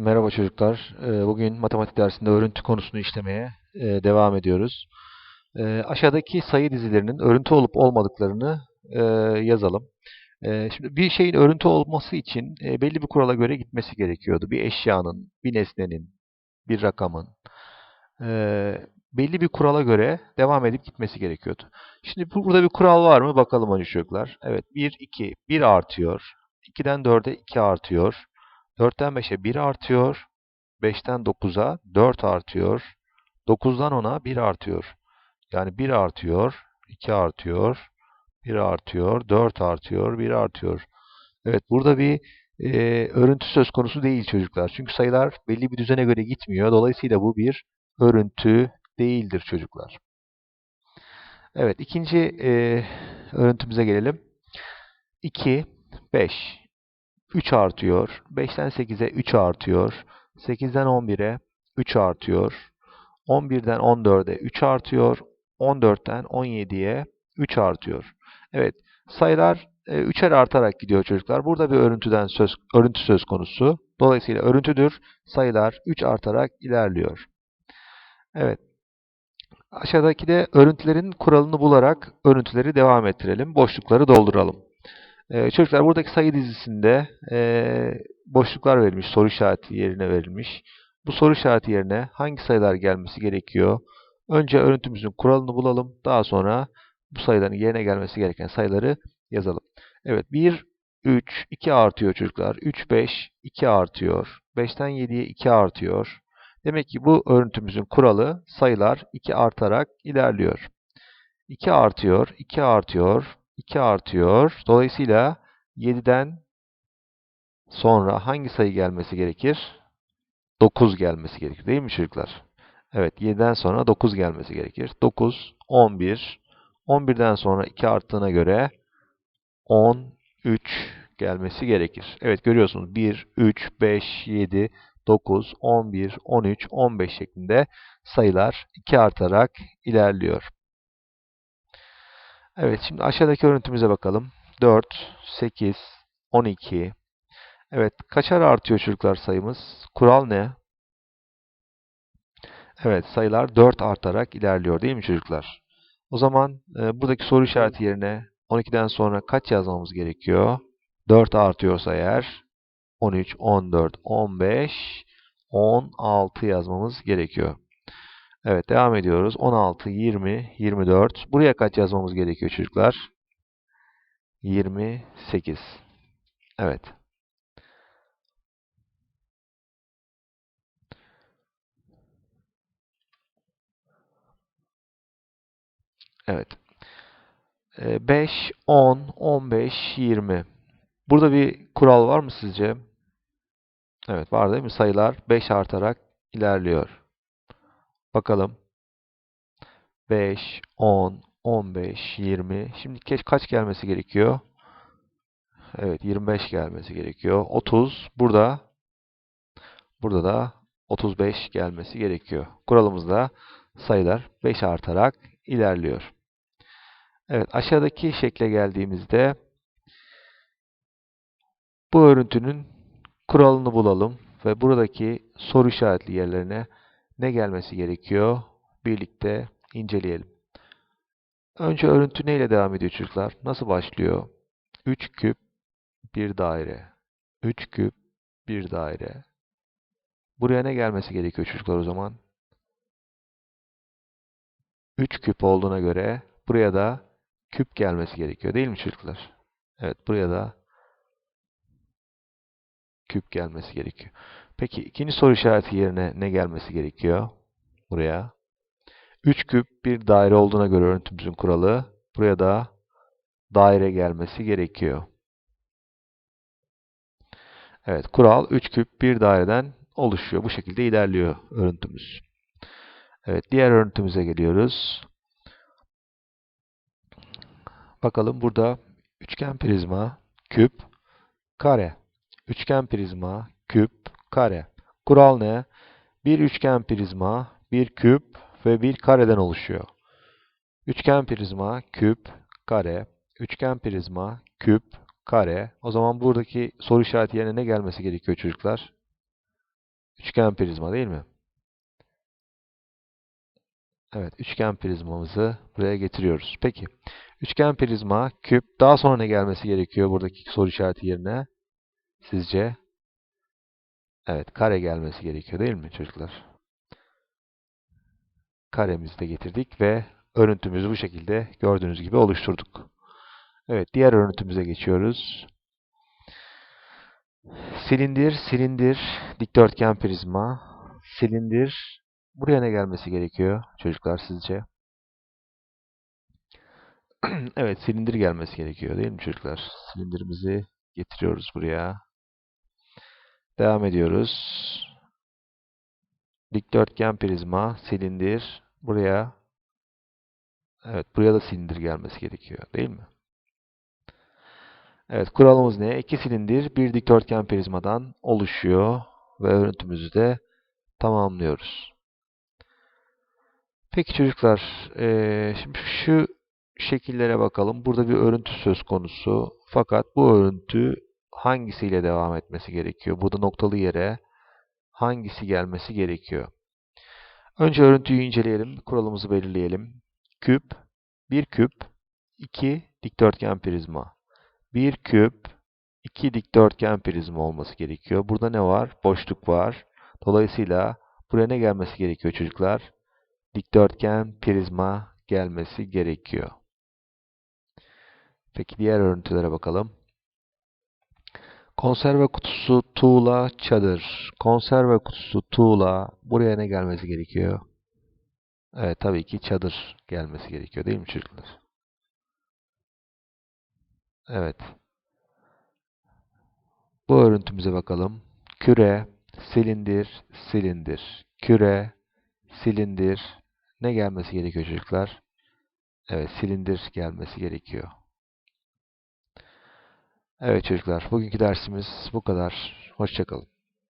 Merhaba çocuklar. Ee, Bugün matematik dersinde örüntü konusunu işlemeye e, devam ediyoruz. Ee, Aşağıdaki sayı dizilerinin örüntü olup olmadıklarını e, yazalım. Ee, Şimdi bir şeyin örüntü olması için e, belli bir kurala göre gitmesi gerekiyordu. Bir eşyanın, bir nesnenin, bir rakamın belli bir kurala göre devam edip gitmesi gerekiyordu. Şimdi bu- burada bir kural var mı? Bakalım önce çocuklar. Evet, 1, 2, 1 artıyor. 2'den 4'e 2 artıyor. 4'ten 5'e 1 artıyor. 5'ten 9'a 4 artıyor. 9'dan 10'a 1 artıyor. Yani 1 artıyor, 2 artıyor, 1 artıyor, 4 artıyor, 1 artıyor. Evet, burada bir e, örüntü söz konusu değil çocuklar. Çünkü sayılar belli bir düzene göre gitmiyor. Dolayısıyla bu bir örüntü değildir çocuklar. Evet, ikinci e, örüntümüze gelelim. 2, 5. 3 artıyor. 5'ten 8'e 3 artıyor. 8'den 11'e 3 artıyor. 11'den 14'e 3 artıyor. 14'ten 17'ye 3 artıyor. Evet, sayılar e, üçer artarak gidiyor çocuklar. Burada bir örüntüden söz örüntü söz konusu. Dolayısıyla örüntüdür. Sayılar 3 artarak ilerliyor. Evet. Aşağıdaki de örüntülerin kuralını bularak örüntüleri devam ettirelim. Boşlukları dolduralım. Ee, çocuklar buradaki sayı dizisinde ee, boşluklar verilmiş, soru işareti yerine verilmiş. Bu soru işareti yerine hangi sayılar gelmesi gerekiyor? Önce örüntümüzün kuralını bulalım. Daha sonra bu sayıların yerine gelmesi gereken sayıları yazalım. Evet 1, 3, 2 artıyor çocuklar. 3, 5, 2 artıyor. 5'ten 7'ye 2 artıyor. Demek ki bu örüntümüzün kuralı sayılar 2 artarak ilerliyor. 2 artıyor, 2 artıyor, 2 artıyor. Dolayısıyla 7'den sonra hangi sayı gelmesi gerekir? 9 gelmesi gerekir değil mi çocuklar? Evet 7'den sonra 9 gelmesi gerekir. 9, 11. 11'den sonra 2 arttığına göre 13 gelmesi gerekir. Evet görüyorsunuz 1, 3, 5, 7, 9, 11, 13, 15 şeklinde sayılar 2 artarak ilerliyor. Evet, şimdi aşağıdaki örüntümüze bakalım. 4, 8, 12. Evet, kaçar artıyor çocuklar sayımız? Kural ne? Evet, sayılar 4 artarak ilerliyor değil mi çocuklar? O zaman e, buradaki soru işareti yerine 12'den sonra kaç yazmamız gerekiyor? 4 artıyorsa eğer 13, 14, 15, 16 yazmamız gerekiyor. Evet, devam ediyoruz. 16, 20, 24. Buraya kaç yazmamız gerekiyor çocuklar? 28. Evet. Evet. Ee, 5, 10, 15, 20. Burada bir kural var mı sizce? Evet, var değil mi? Sayılar 5 artarak ilerliyor. Bakalım. 5, 10, 15, 20. Şimdi kaç gelmesi gerekiyor? Evet 25 gelmesi gerekiyor. 30 burada. Burada da 35 gelmesi gerekiyor. Kuralımızda sayılar 5 artarak ilerliyor. Evet aşağıdaki şekle geldiğimizde bu örüntünün kuralını bulalım ve buradaki soru işaretli yerlerine ne gelmesi gerekiyor? Birlikte inceleyelim. Önce örüntü neyle devam ediyor çocuklar? Nasıl başlıyor? 3 küp bir daire. 3 küp bir daire. Buraya ne gelmesi gerekiyor çocuklar o zaman? 3 küp olduğuna göre buraya da küp gelmesi gerekiyor değil mi çocuklar? Evet buraya da küp gelmesi gerekiyor. Peki ikinci soru işareti yerine ne gelmesi gerekiyor? Buraya. 3 küp bir daire olduğuna göre örüntümüzün kuralı buraya da daire gelmesi gerekiyor. Evet, kural 3 küp bir daireden oluşuyor. Bu şekilde ilerliyor örüntümüz. Evet, diğer örüntümüze geliyoruz. Bakalım burada üçgen prizma, küp, kare. Üçgen prizma, küp, kare. Kural ne? Bir üçgen prizma, bir küp ve bir kareden oluşuyor. Üçgen prizma, küp, kare. Üçgen prizma, küp, kare. O zaman buradaki soru işareti yerine ne gelmesi gerekiyor çocuklar? Üçgen prizma değil mi? Evet, üçgen prizmamızı buraya getiriyoruz. Peki, üçgen prizma, küp, daha sonra ne gelmesi gerekiyor buradaki soru işareti yerine? Sizce? Evet, kare gelmesi gerekiyor değil mi çocuklar? Karemizi de getirdik ve örüntümüzü bu şekilde gördüğünüz gibi oluşturduk. Evet, diğer örüntümüze geçiyoruz. Silindir, silindir, dikdörtgen prizma, silindir. Buraya ne gelmesi gerekiyor çocuklar sizce? Evet, silindir gelmesi gerekiyor değil mi çocuklar? Silindirimizi getiriyoruz buraya. Devam ediyoruz. Dikdörtgen prizma, silindir. Buraya Evet, buraya da silindir gelmesi gerekiyor değil mi? Evet, kuralımız ne? İki silindir bir dikdörtgen prizmadan oluşuyor ve örüntümüzü de tamamlıyoruz. Peki çocuklar, eee, şimdi şu şekillere bakalım. Burada bir örüntü söz konusu. Fakat bu örüntü hangisiyle devam etmesi gerekiyor? Burada noktalı yere hangisi gelmesi gerekiyor? Önce örüntüyü inceleyelim. Kuralımızı belirleyelim. Küp, bir küp, iki dikdörtgen prizma. Bir küp, iki dikdörtgen prizma olması gerekiyor. Burada ne var? Boşluk var. Dolayısıyla buraya ne gelmesi gerekiyor çocuklar? Dikdörtgen prizma gelmesi gerekiyor. Peki diğer örüntülere bakalım. Konserve kutusu, tuğla, çadır. Konserve kutusu, tuğla. Buraya ne gelmesi gerekiyor? Evet tabii ki çadır gelmesi gerekiyor değil mi çocuklar? Evet. Bu örüntümüze bakalım. Küre, silindir, silindir. Küre, silindir. Ne gelmesi gerekiyor çocuklar? Evet, silindir gelmesi gerekiyor. Evet çocuklar, bugünkü dersimiz bu kadar. Hoşçakalın.